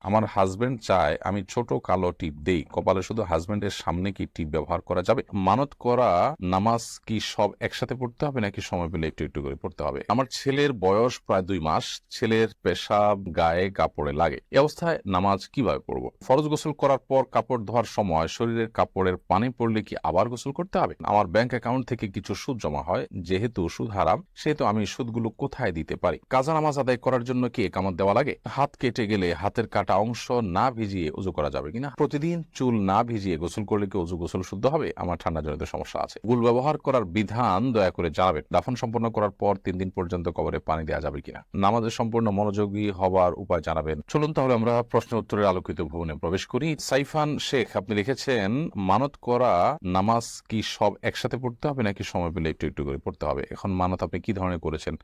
আমার হাজবেন্ড চায় আমি ছোট কালো টিপ দেই। কপালে শুধু হাজবেন্ডের সামনে কি টিপ ব্যবহার করা যাবে? মানত করা, নামাজ কি সব একসাথে পড়তে হবে নাকি সময় পেলে একটু একটু করে পড়তে হবে? আমার ছেলের বয়স প্রায় দুই মাস, ছেলের পেশাব, গায়ে কাপড়ে লাগে। এই অবস্থায় নামাজ কীভাবে পড়ব? ফরজ গোসল করার পর কাপড় ধোয়ার সময় শরীরের কাপড়ের পানি পড়লে কি আবার গোসল করতে হবে? আমার ব্যাংক অ্যাকাউন্ট থেকে কিছু সুদ জমা হয়, যেহেতু সুদ হারাম, সেহেতু আমি সুদগুলো কোথায় দিতে পারি? কাজা নামাজ আদায় করার জন্য কি একামত দেওয়া লাগে? হাত কেটে গেলে হাতের কাটা অংশ না ভিজিয়ে উজু করা যাবে কিনা? প্রতিদিন চুল না ভিজিয়ে গোসল করলে কি উজু গোসল শুদ্ধ হবে? আমার ঠান্ডা জনিত সমস্যা আছে। গুল ব্যবহার করার বিধান দয়া করে জানাবেন। দাফন সম্পন্ন করার পর তিন দিন পর্যন্ত কবরে পানি দেওয়া যাবে কিনা? নামাজের সম্পূর্ণ মনোযোগী হবার উপায় জানাবেন। চলুন তাহলে আমরা প্রশ্ন উত্তরের আলোকিত ভবনে প্রবেশ করি। সাইফান শেখ, আপনি লিখেছেন, মানত করা নামাজ কি সব একসাথে পড়তে হবে নাকি সময় পেলে একটু একটু করে পড়তে হবে? এখন মানত আপনি কি ধরনের করেছেন?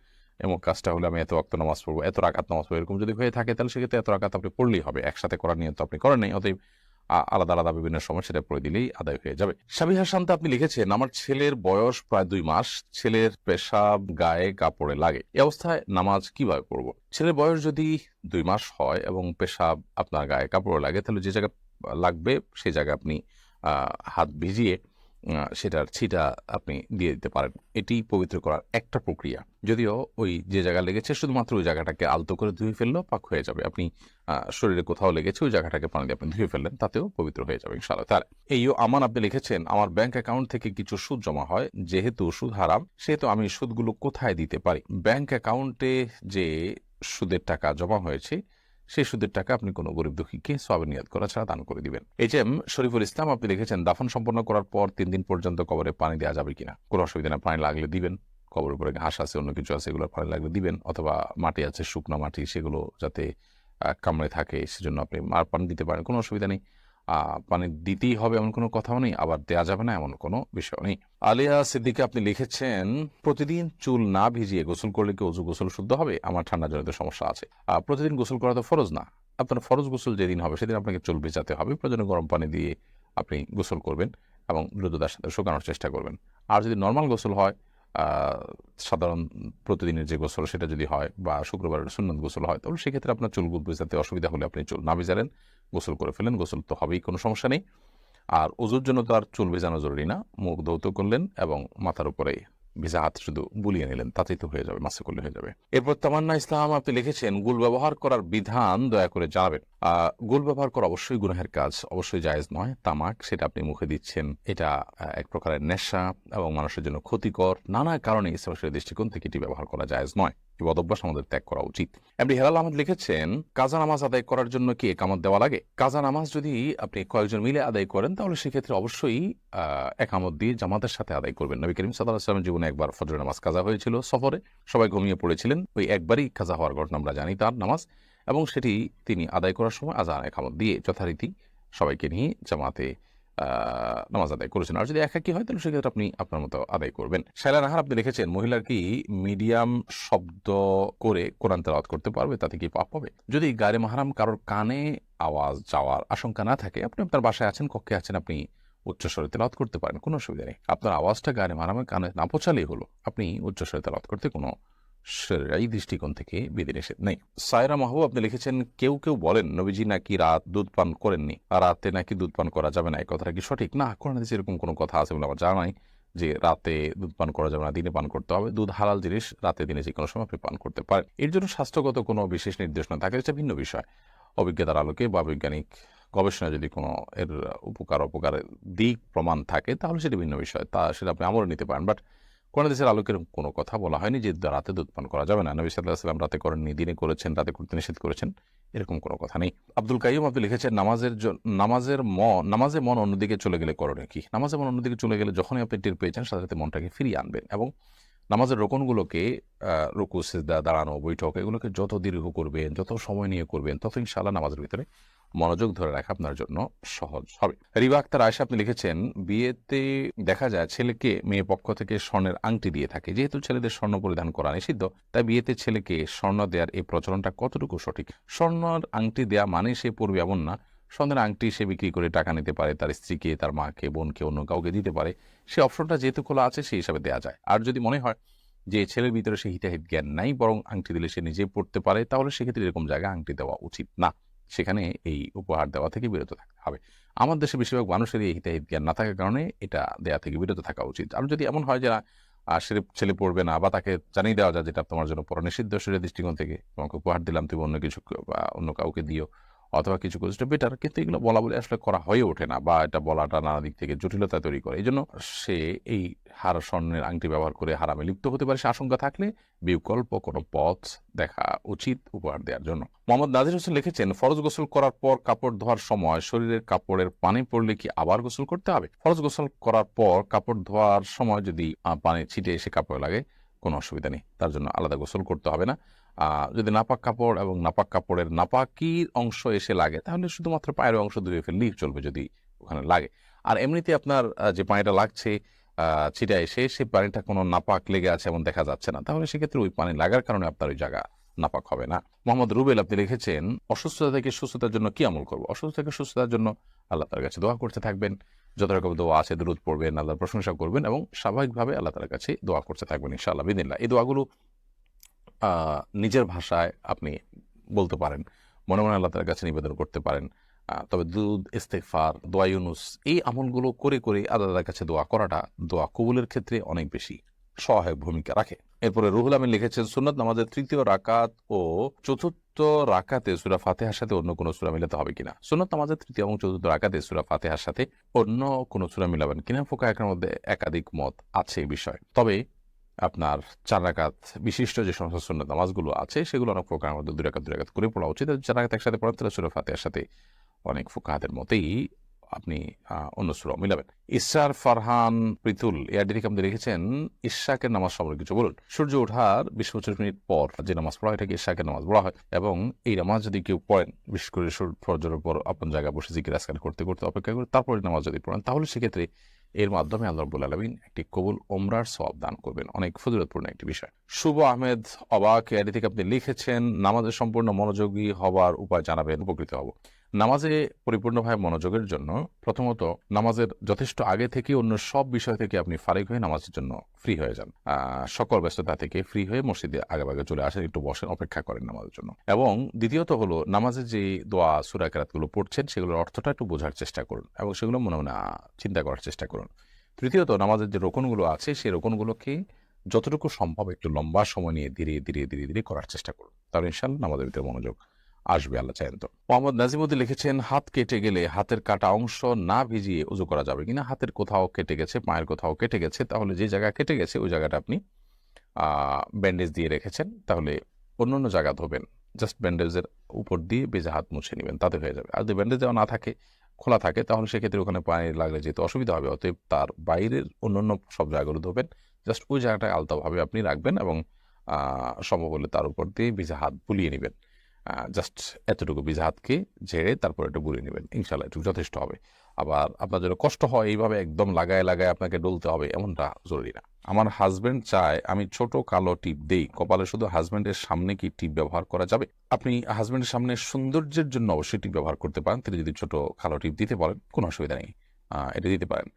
এমন কাজটা হলে আমি এত অক্ত নামাজ পড়ব, এত রাকাত নামাজ পড়ব, এরকম যদি হয়ে থাকে, তাহলে সেক্ষেত্রে এত রাকাত আপনি পড়লেই হবে। একসাথে করার নিয়ত আপনি করেন নাই, অতএব আলাদা আলাদা বিভিন্ন সময় সেটা পড়ে দিলেই আদায় হয়ে যাবে। সাবিহা শান্ত আপনি লিখেছেন, আমার ছেলের বয়স প্রায় দুই মাস, ছেলের পেশাব, গায়ে, কাপড়ে লাগে। এ অবস্থায় নামাজ কীভাবে পড়ব? ছেলের বয়স যদি দুই মাস হয় এবং পেশাব আপনার গায়ে, কাপড়ে লাগে, তাহলে যে জায়গা লাগবে, সেই জায়গায় আপনি হাত ভিজিয়ে সেটার ছিটা আপনি দিয়ে দিতে পারেন। এটি পবিত্র করার একটা প্রক্রিয়া। যদিও ওই যে জায়গা লেগেছে, শুধুমাত্র ওই জায়গাটাকে আলতো করে ধুয়ে ফেললেও পাক হয়ে যাবে। আপনি শরীরে কোথাও লেগেছে, ওই জায়গাটাকে পানি দিয়ে আপনি ধুয়ে ফেললেন, তাতেও পবিত্র হয়ে যাবে ইনশাআল্লাহ। তার এইও আমান আপনি লিখেছেন, আমার ব্যাংক অ্যাকাউন্ট থেকে কিছু সুদ জমা হয়, যেহেতু সুদ হারাম, সেহেতু আমি সুদগুলো কোথায় দিতে পারি? ব্যাংক অ্যাকাউন্টে যে সুদের টাকা জমা হয়েছে সেই সুদের টাকা আপনি কোনো গরিব দুঃখীকে সবে নিয়াদ করা ছাড়া দান করে দিবেন। এইচ এম শরীফুল ইসলাম, আপনি দেখেছেন দাফন সম্পন্ন করার পর তিন দিন পর্যন্ত কবরে পানি দেওয়া যাবে কিনা? কোনো অসুবিধা না, পানি লাগলে দিবেন। কবর উপরে ঘাস আছে, অন্য কিছু আছে, এগুলো পানি লাগলে দিবেন। অথবা মাটি আছে, শুকনো মাটি, সেগুলো যাতে কামড়ে থাকে, সেজন্য আপনি আর পানি দিতে পারেন, কোনো অসুবিধা নেই। পানি দিতেই হবে এমন কোনো কথাও নেই, আবার দেয়া যাবে না এমন কোনো বিষয় নেই। আলিয়া সিদ্দিকে আপনি লিখেছেন, প্রতিদিন চুল না ভিজিয়ে গোসল করলে কি অজু গোসল শুদ্ধ হবে? আমার ঠান্ডা জনিত সমস্যা আছে। প্রতিদিন গোসল করা তো ফরজ না। আপনার ফরজ গোসল যেদিন হবে সেদিন আপনাকে চুল ভেজাতে হবে। প্রয়োজনে গরম পানি দিয়ে আপনি গোসল করবেন এবং দ্রুততার সাথে শুকানোর চেষ্টা করবেন। আর যদি নর্মাল গোসল হয় সাধারণ প্রতিদিনের যে গোসল সেটা যদি হয় বা শুক্রবারের সুন্নত গোসল হয়, তাহলে সেক্ষেত্রে আপনার চুল ভেজাতে অসুবিধা হলে আপনি চুল না ভেজালেন, গোসল করে ফেলেন, গোসল তো হবেই, কোনো সমস্যা নেই। আর ওজুর জন্য তো আর চুল ভেজানো জরুরি না। মুখ ধৌত করলেন এবং মাথার উপরে ভিজা হাত শুধু বুলিয়ে নিলেন, তাতেই তো হয়ে যাবে, মাসে করলে হয়ে যাবে। এরপর তামান্না ইসলাম, আপনি লিখেছেন, গুল ব্যবহার করার বিধান দয়া করে জানাবেন। গুল ব্যবহার করা অবশ্যই গুনাহের কাজ, অবশ্যই জায়েজ নয়, তামাক সেটা আপনি মুখে দিচ্ছেন, এটা এক প্রকারের নেশা এবং মানুষের জন্য ক্ষতিকর। নানা কারণে ইসলামের দৃষ্টিকোণ থেকে এটি ব্যবহার করা জায়েজ নয়। এই বদভ্যাস আমাদের ত্যাগ করা উচিত। এমনি হেলাল আহমদ লিখেছেন, কাজা নামাজ আদায় করার জন্য কি একামত দেওয়া লাগে? কাজা নামাজ যদি আপনি কয়েকজন মিলে আদায় করেন, তাহলে সেক্ষেত্রে অবশ্যই একামত দিয়ে জামাতের সাথে আদায় করবেন। নবী করিম সাল্লাহ আসলামের জীবনে একবার ফজর নামাজ কাজা হয়েছিল সফরে। সবাই ঘুমিয়ে পড়েছিলেন। ওই একবারই কাজা হওয়ার ঘটনা আমরা জানি তার নামাজ। এবং সেটি তিনি আদায় করার সময় আজান একামত দিয়ে যথারীতি সবাইকে নিয়ে জামাতে নামাজ আদায় করেছেন। আর যদি একাকি হয়, তাহলে সেক্ষেত্রে আপনি আপনার মতো আদায় করবেন। শাইলা নাহার আপনি লিখেছেন মহিলার কি মিডিয়াম শব্দ করে কোরআন তেলাওয়াত করতে পারবে? তাতে কি পাপ হবে? যদি গায়ে মাহারাম কারোর কানে আওয়াজ যাওয়ার আশঙ্কা না থাকে, আপনি আপনার বাসায় আছেন, কক্ষে আছেন, আপনি উচ্চস্বরে তেলাওয়াত করতে পারেন। কোনো অসুবিধা নেই। আপনার আওয়াজটা গায়ে মাহারামের কানে না পৌঁছালেই হলো। আপনি উচ্চস্বরে তেলাওয়াত করতে কোনো এই দৃষ্টিকোণ থেকে বিধি নিষেধ নেই সায়রা মাহবুব আপনি লিখেছেন কেউ কেউ বলেন নবীজি নাকি রাত দুধ পান করেননি আর রাতে নাকি দুধ পান করা যাবে না এই কথাটা কি সঠিক না কোরআন হাদিসে এরকম কোনো কথা আছে বলে আমার জানা নাই যে রাতে দুধ পান করা যাবে না দিনে পান করতে হবে দুধ হালাল জিনিস রাতে দিনে যে কোনো সময় আপনি পান করতে পারেন এর জন্য স্বাস্থ্যগত কোনো বিশেষ নির্দেশনা থাকে এটা ভিন্ন বিষয় অভিজ্ঞতার আলোকে বা বৈজ্ঞানিক গবেষণা যদি কোনো এর উপকার অপকারের দিক প্রমাণ থাকে তাহলে সেটা ভিন্ন বিষয় তা সেটা আপনি আমলে নিতে পারেন বাট কোন দেশের আলোকের কোনো কথা বলা হয়নি যে রাতে দুধ পান করা যাবে না। নবী সাল্লাহ সাল্লাম রাতে করেননি, দিনে করেছেন, রাতে করতে নিষেধ করেছেন, এরকম কোনো কথা নেই। আব্দুল কাইম আপনি লিখেছেন, নামাজের নামাজের মন নামাজে মন অন্যদিকে চলে গেলে করণীয় কি? নামাজে মন অন্যদিকে চলে গেলে যখনই আপনি টের পেয়েছেন সাথে সাথে মনটাকে ফিরিয়ে আনবেন এবং নামাজের রোকনগুলোকে রুকু, সেজদা, দাঁড়ানো, বৈঠক, এগুলোকে যত দীর্ঘ করবেন, যত সময় নিয়ে করবেন, তত ইনশাআল্লাহ নামাজের ভিতরে মনোযোগ ধরে রাখা আপনার জন্য সহজ হবে। রিবা আক্তার আয়সা আপনি লিখেছেন, বিয়েতে দেখা যায় ছেলেকে মেয়ে পক্ষ থেকে স্বর্ণের আংটি দিয়ে থাকে। যেহেতু ছেলেদের স্বর্ণ পরিধান করা নিষিদ্ধ, তাই বিয়েতে ছেলেকে স্বর্ণ দেওয়ার এই প্রচলনটা কতটুকু সঠিক? স্বর্ণর আংটি দেয়া মানে সে পড়বে এমন না। স্বর্ণের আংটি সে বিক্রি করে টাকা নিতে পারে, তার স্ত্রীকে, তার মাকে, বোনকে, অন্য কাউকে দিতে পারে। সে অপশনটা যেহেতু খোলা আছে সেই হিসাবে দেওয়া যায়। আর যদি মনে হয় যে ছেলের ভিতরে সে হিতাহিত জ্ঞান নাই, বরং আংটি দিলে সে নিজে পড়তে পারে, তাহলে সেক্ষেত্রে এরকম জায়গায় আংটি দেওয়া উচিত না। সেখানে এই উপহার দেওয়া থেকে বিরত থাকতে হবে। আমার দেশে বেশিরভাগ মানুষেরই এই হিতাহিত জ্ঞান না থাকার কারণে এটা দেয়া থেকে বিরত থাকা উচিত। আর যদি এমন হয় যে সে ছেলে পড়বে না বা তাকে জানিয়ে দেওয়া যায় যেটা তোমার জন্য পরনিষিদ্ধ নিষিদ্ধ সেটা দৃষ্টিকোণ থেকে তোমাকে উপহার দিলাম, তুমি অন্য কিছু বা অন্য কাউকে দিও। অথবা কিছু করছ বেটার কিন্তু এগুলো বলা বলে আসলে করা হয়ে ওঠে না বা এটা বলাটা নানা দিক থেকে জটিলতা তৈরি করে। এই জন্য সে এই হার স্বর্ণের আংটি ব্যবহার করে হারামে লিপ্ত হতে পারে। সে আশঙ্কা থাকলে বিকল্প কোনো পথ দেখা উচিত উপহার দেওয়ার জন্য। মোহাম্মদ নাজির হোসেন লিখেছেন, ফরজ গোসল করার পর কাপড় ধোয়ার সময় শরীরের কাপড়ের পানি পড়লে কি আবার গোসল করতে হবে? ফরজ গোসল করার পর কাপড় ধোয়ার সময় যদি পানি ছিটে এসে কাপড়ে লাগে, কোনো অসুবিধা নেই। তার জন্য আলাদা গোসল করতে হবে না। যদি নাপাক কাপড় এবং নাপাক কাপড়ের নাপাকির অংশ এসে লাগে, তাহলে শুধুমাত্র পায়ের অংশ ধুয়ে ফেললেই চলবে যদি ওখানে লাগে। আর এমনিতে আপনার যে পানিটা লাগছে ছিটা এসে সেই পানিটা কোনো নাপাক লেগে আছে এমন দেখা যাচ্ছে না। তাহলে সেক্ষেত্রে ওই পানি লাগার কারণে আপনার ওই জায়গা নাপাক হবে না। মোহাম্মদ রুবেল, আপনি লিখেছেন অসুস্থতা থেকে সুস্থতার জন্য কি আমল করব? অসুস্থতা থেকে সুস্থতার জন্য আল্লাহ তার কাছে দোয়া করতে থাকবেন। যত রকম দোয়া আছে দূরত পড়বেন, আল্লাহর প্রশংসা করবেন এবং স্বাভাবিকভাবে আল্লাহ তার কাছে দোয়া করতে থাকবেন ইনশাআল্লাহ বিদিল্লা এই দোয়াগুলো নিজের ভাষায় আপনি বলতে পারেন। মনে মনে আল্লাহ তার কাছে নিবেদন করতে পারেন। তবে দুধ ইস্তেকফার দোয়া ইউনুস, এই আমলগুলো করে করে আল্লাহ তার কাছে দোয়া করাটা দোয়া কবুলের ক্ষেত্রে অনেক বেশি সহায়ক ভূমিকা রাখে। এরপরে রুহুল আমিন লিখেছেন, সুন্নত নামাজের তৃতীয় রাকাত ও চতুর্থ রাকাতে সুরা ফাতেহার সাথে অন্য কোনো সুরা মিলাতে হবে কিনা? সুন্নত নামাজের তৃতীয় এবং চতুর্থ রাকাতে সুরা ফাতেহার সাথে অন্য কোনো সুরা মিলাবেন কিনা? ফোকা একের মধ্যে একাধিক মত আছে এই বিষয়ে। তবে আপনার চার রাকাত বিশিষ্ট যে সমস্ত সুন্নত নামাজগুলো আছে, সেগুলো অনেক ফোকার মধ্যে দুই রাকাত, দুই করে পড়া উচিত। আর চার রাকাত একসাথে পড়াতে হলে সুরা ফাতেহার সাথে অনেক ফোকাহাতের মতেই আপনি অন্য সুরা মিলাবেন। ইসার ফারহান প্রীতুল এআরডি থেকে আপনি রেখেছেন ইশাকের নামাজ সম্পর্কে কিছু বলুন। সূর্য ওঠার বিশ পঁচিশ মিনিট পর যে নামাজ পড়া এটাকে ইশাকের নামাজ বলা হয়। এবং এই নামাজ যদি কেউ পড়েন, বিশেষ করে সূর্য ফজরের পর আপন জায়গায় বসে আজকাল করতে করতে অপেক্ষা করে, তারপরে নামাজ যদি পড়েন, তাহলে সেক্ষেত্রে এর মাধ্যমে আল্লাহ রবুল আলমিন একটি কবুল ওমরার সব দান করবেন। অনেক ফজিলতপূর্ণ একটি বিষয়। শুভ আহমেদ অবাক এটি থেকে আপনি লিখেছেন, নামাজের সম্পূর্ণ মনোযোগী হওয়ার উপায় জানাবেন, উপকৃত হব। নামাজে পরিপূর্ণভাবে মনোযোগের জন্য প্রথমত নামাজের যথেষ্ট আগে থেকে অন্য সব বিষয় থেকে আপনি ফারেক হয়ে নামাজের জন্য ফ্রি হয়ে যান। সকল ব্যস্ততা থেকে ফ্রি হয়ে মসজিদে আগে চলে আসেন, একটু বসেন, অপেক্ষা করেন নামাজের জন্য। এবং দ্বিতীয়ত হলো নামাজে যে দোয়া, সুরা কেরাতগুলো পড়ছেন, সেগুলোর অর্থটা একটু বোঝার চেষ্টা করুন এবং সেগুলো মনে মনে চিন্তা করার চেষ্টা করুন। তৃতীয়ত নামাজের যে রোকনগুলো আছে, সেই রোকনগুলোকে যতটুকু সম্ভব একটু লম্বা সময় নিয়ে ধীরে ধীরে ধীরে ধীরে করার চেষ্টা করুন। তাহলে ইনশাল্লাহ নামাজের ভিতরে মনোযোগ আসবে আল্লাহ চাইন তো। মোহাম্মদ নাজিমুদ্দিন লিখেছেন, হাত কেটে গেলে হাতের কাটা অংশ না ভিজিয়ে উজু করা যাবে কিনা? হাতের কোথাও কেটে গেছে, পায়ের কোথাও কেটে গেছে, তাহলে যে জায়গা কেটে গেছে, ওই জায়গাটা আপনি ব্যান্ডেজ দিয়ে রেখেছেন, তাহলে অন্য অন্য জায়গা ধোবেন। জাস্ট ব্যান্ডেজের উপর দিয়ে বেজে হাত মুছে নেবেন, তাতে হয়ে যাবে। আর যদি ব্যান্ডেজ দেওয়া না থাকে, খোলা থাকে, তাহলে সেক্ষেত্রে ওখানে পানি লাগলে যেহেতু অসুবিধা হবে, অতএব তার বাইরের অন্যান্য সব জায়গাগুলো ধোবেন। জাস্ট ওই জায়গাটায় আলতাভাবে আপনি রাখবেন এবং সম্ভব হলে তার উপর দিয়ে ভিজা হাত বুলিয়ে নেবেন। জাস্ট এতটুকু ভিজা হাতকে ঝেড়ে তারপর একটু বুলিয়ে নেবেন। ইনশাল্লাহ একটু যথেষ্ট হবে। আবার আপনার জন্য কষ্ট হয় এইভাবে একদম লাগায় লাগায় আপনাকে ডলতে হবে এমনটা জরুরি না। আমার হাজবেন্ড চায় আমি ছোট কালো টিপ দেই, কপালে শুধু হাজব্যান্ডের সামনে কি টিপ ব্যবহার করা যাবে? আপনি হাজব্যান্ডের সামনে সৌন্দর্যের জন্য অবশ্যই টিপ ব্যবহার করতে পারেন। তিনি যদি ছোট কালো টিপ দিতে পারেন কোনো অসুবিধা নেই। এটা দিতে পারেন।